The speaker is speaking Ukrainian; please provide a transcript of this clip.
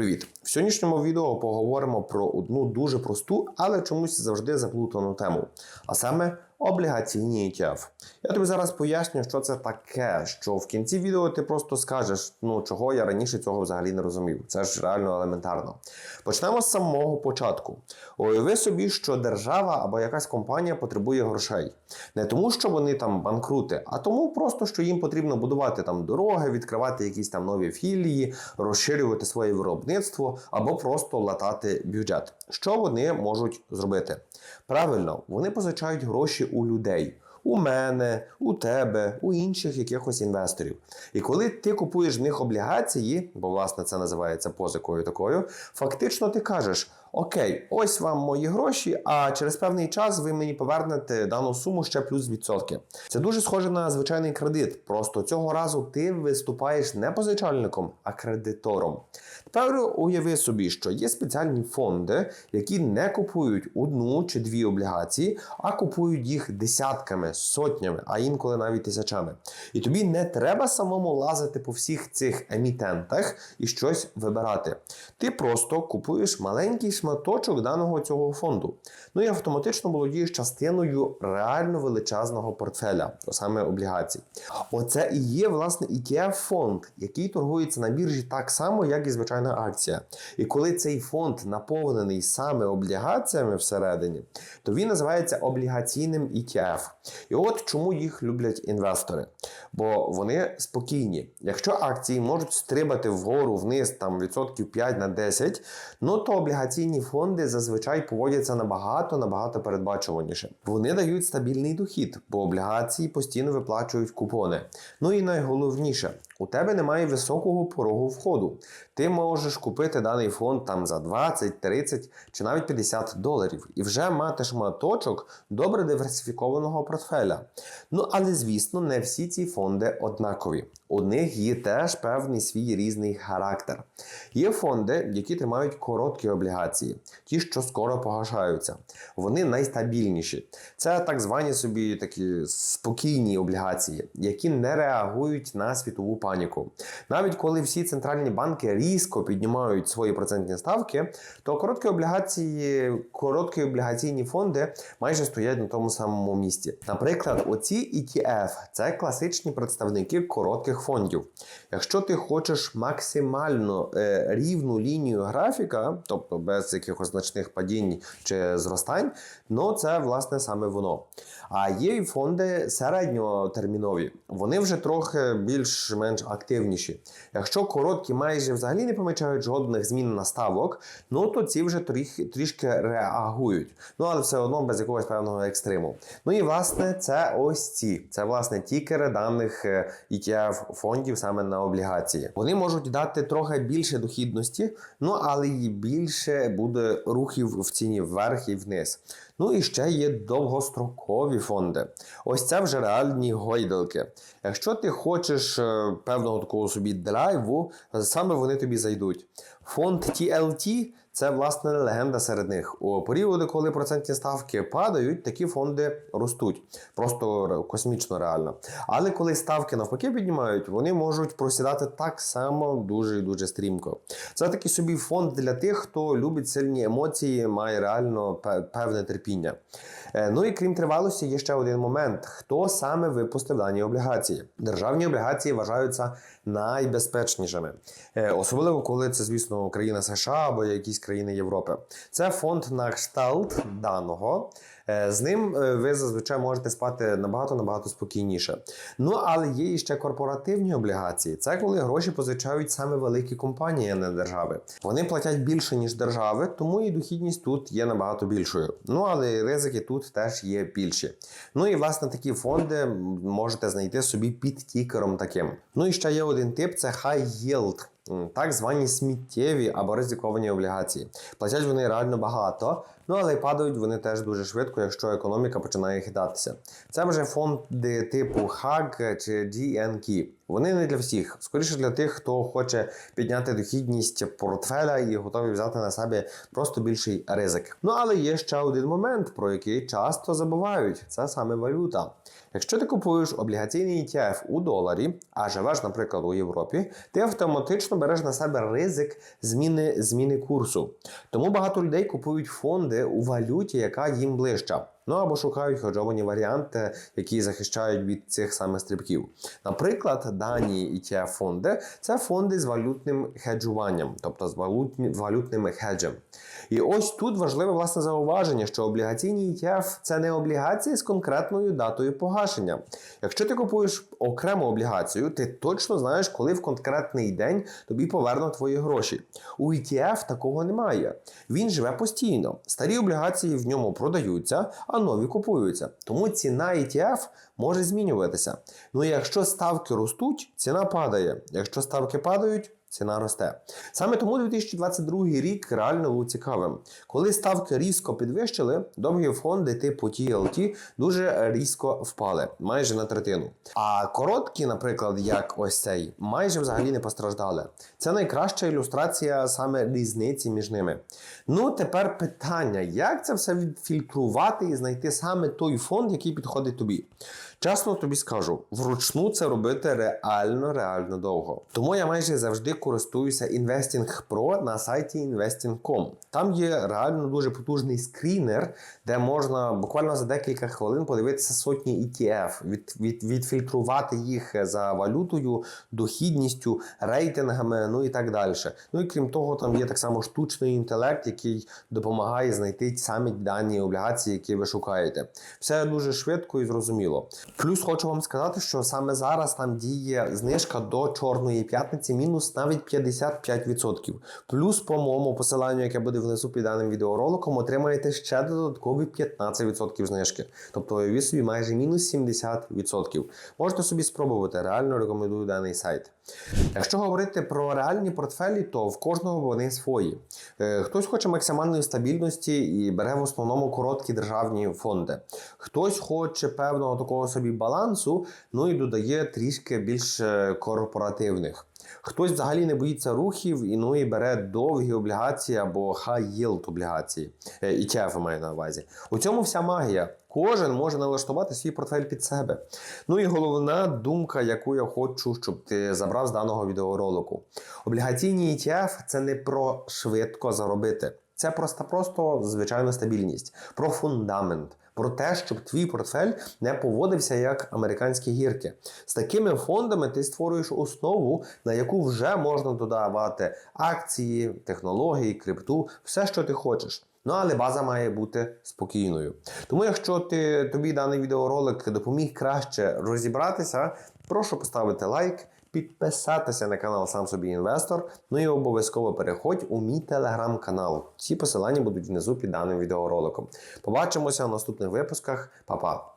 Привіт! В сьогоднішньому відео поговоримо про одну дуже просту, але чомусь завжди заплутану тему, а саме облігаційні ETF. Я тобі зараз поясню, що це таке, що в кінці відео ти просто скажеш, ну чого я раніше цього взагалі не розумів. Це ж реально елементарно. Почнемо з самого початку. Уяви собі, що держава або якась компанія потребує грошей. Не тому, що вони там банкрути, а тому просто, що їм потрібно будувати там дороги, відкривати якісь там нові філії, розширювати своє виробництво або просто латати бюджет. Що вони можуть зробити? Правильно, вони позичають гроші у людей. У мене, у тебе, у інших якихось інвесторів. І коли ти купуєш в них облігації, бо власне це називається позикою такою, фактично ти кажеш: Окей, ось вам мої гроші, а через певний час ви мені повернете дану суму ще плюс відсотки. Це дуже схоже на звичайний кредит. Просто цього разу ти виступаєш не позичальником, а кредитором. Тепер уяви собі, що є спеціальні фонди, які не купують одну чи дві облігації, а купують їх десятками, сотнями, а інколи навіть тисячами. І тобі не треба самому лазити по всіх цих емітентах і щось вибирати. Ти просто купуєш маленький шматочок даного цього фонду. Ну і автоматично володієш частиною реально величезного портфеля, то саме облігацій. Оце і є власне ETF фонд, який торгується на біржі так само, як і звичайна акція. І коли цей фонд наповнений саме облігаціями всередині, то він називається облігаційним ETF. І от чому їх люблять інвестори. Бо вони спокійні. Якщо акції можуть стрибати вгору вниз там відсотків 5 на 10, ну то облігаційні фонди зазвичай поводяться набагато набагато передбачуваніше. Вони дають стабільний дохід, бо облігації постійно виплачують купони. Ну і найголовніше, у тебе немає високого порогу входу. Ти можеш купити даний фонд там за 20, 30 чи навіть 50 доларів і вже мати шматочок добре диверсифікованого портфеля. Ну але звісно, не всі ці фонди однакові. У них є теж певний свій різний характер. Є фонди, які тримають короткі облігації, ті, що скоро погашаються. Вони найстабільніші. Це так звані собі такі спокійні облігації, які не реагують на світову паніку. Навіть коли всі центральні банки різко піднімають свої процентні ставки, то короткі облігації, короткі облігаційні фонди майже стоять на тому самому місці. Наприклад, оці ETF – це класичні представники коротких фондів. Якщо ти хочеш максимально е, рівну лінію графіка, тобто без якихось значних падінь чи зростань, ну це власне саме воно. А є і фонди середньотермінові, вони вже трохи більш-менш активніші. Якщо короткі майже взагалі не помічають жодних змін наставок, ну то ці вже трішки, трішки реагують. Ну але все одно без якогось певного екстриму. Ну і власне це ось ці. Це власне тікери даних е, ETF фондів саме на облігації. Вони можуть дати трохи більше дохідності, ну але і більше буде рухів в ціні вверх і вниз. Ну і ще є довгострокові фонди. Ось це вже реальні гойдалки. Якщо ти хочеш е, певного такого собі драйву, саме вони тобі зайдуть. Фонд TLT це власне легенда серед них. У періоди, коли процентні ставки падають, такі фонди ростуть. Просто космічно реально. Але коли ставки навпаки піднімають, вони можуть просідати так само дуже і дуже стрімко. Це такий собі фонд для тих, хто любить сильні емоції, має реально певне терпіння. Е, Ну і крім тривалості, є ще один момент: хто саме випустив дані облігації? Державні облігації вважаються найбезпечнішими, Е, особливо коли це, звісно, країна США або якісь країни Європи. Це фонд на кшталт даного. Е, З ним е, ви зазвичай можете спати набагато набагато спокійніше. Ну але є і ще корпоративні облігації. Це коли гроші позичають саме великі компанії, а не держави. Вони платять більше ніж держави, тому і дохідність тут є набагато більшою. Ну але ризики тут теж є більші. Ну і власне такі фонди можете знайти собі під тікером таким. Ну і ще є один тип: це high yield. Так звані сміттєві або ризиковані облігації. Платять вони реально багато, ну але й падають вони теж дуже швидко, якщо економіка починає хитатися. Це вже фонди типу HAG чи GNK. Вони не для всіх. Скоріше для тих, хто хоче підняти дохідність портфеля і готові взяти на себе просто більший ризик. Ну але є ще один момент, про який часто забувають: це саме валюта. Якщо ти купуєш облігаційний ETF у доларі, а живеш, наприклад, у Європі, ти автоматично береш на себе ризик зміни зміни курсу. Тому багато людей купують фонди у валюті, яка їм ближча. Ну або шукають хеджовані варіанти, які захищають від цих самих стрибків. Наприклад, дані ETF фонди це фонди з валютним хеджуванням, тобто з валютним хеджем. І ось тут важливе власне зауваження, що облігаційні ETF – це не облігації з конкретною датою погашення. Якщо ти купуєш окрему облігацію, ти точно знаєш, коли в конкретний день тобі повернуть твої гроші. У ETF такого немає. Він живе постійно. Старі облігації в ньому продаються, а нові купуються. Тому ціна ETF може змінюватися. Ну і якщо ставки ростуть, ціна падає. Якщо ставки падають, ціна росте. Саме тому 2022 рік реально був цікавим. Коли ставки різко підвищили, довгі фонди типу TLT дуже різко впали, майже на третину. А короткі, наприклад, як ось цей, майже взагалі не постраждали. Це найкраща ілюстрація саме різниці між ними. Ну, тепер питання: як це все відфільтрувати і знайти саме той фонд, який підходить тобі? Чесно тобі скажу, вручну це робити реально, реально довго. Тому я майже завжди користуюся Investing Pro на сайті investing.com. Там є реально дуже потужний скрінер, де можна буквально за декілька хвилин подивитися сотні ETF, від, від, відфільтрувати їх за валютою, дохідністю, рейтингами, ну і так далі. Ну і крім того, там є так само штучний інтелект, який допомагає знайти самі дані облігації, які ви шукаєте. Все дуже швидко і зрозуміло. Плюс хочу вам сказати, що саме зараз там діє знижка до Чорної п'ятниці, мінус навіть 55%. Плюс по моєму посиланню, яке буде внизу під даним відеороликом, отримаєте ще додаткові 15% знижки. Тобто уявіть собі майже мінус 70%. Можете собі спробувати, реально рекомендую даний сайт. Якщо говорити про реальні портфелі, то в кожного вони свої. Е, Хтось хоче максимальної стабільності і бере в основному короткі державні фонди. Хтось хоче певного такого собі балансу, ну і додає трішки більш е, корпоративних. Хтось взагалі не боїться рухів і ну і бере довгі облігації або high yield облігації. Е, ETF маю на увазі. У цьому вся магія. Кожен може налаштувати свій портфель під себе. Ну і головна думка, яку я хочу, щоб ти забрав з даного відеоролику. Облігаційні ETF – це не про швидко заробити. Це просто просто звичайна стабільність, про фундамент, про те, щоб твій портфель не поводився як американські гірки. З такими фондами ти створюєш основу, на яку вже можна додавати акції, технології, крипту, все, що ти хочеш. Ну, але база має бути спокійною. Тому, якщо ти, тобі даний відеоролик допоміг краще розібратися, прошу поставити лайк, підписатися на канал Сам собі інвестор. Ну і обов'язково переходь у мій телеграм-канал. Всі посилання будуть внизу під даним відеороликом. Побачимося в наступних випусках. Па-па!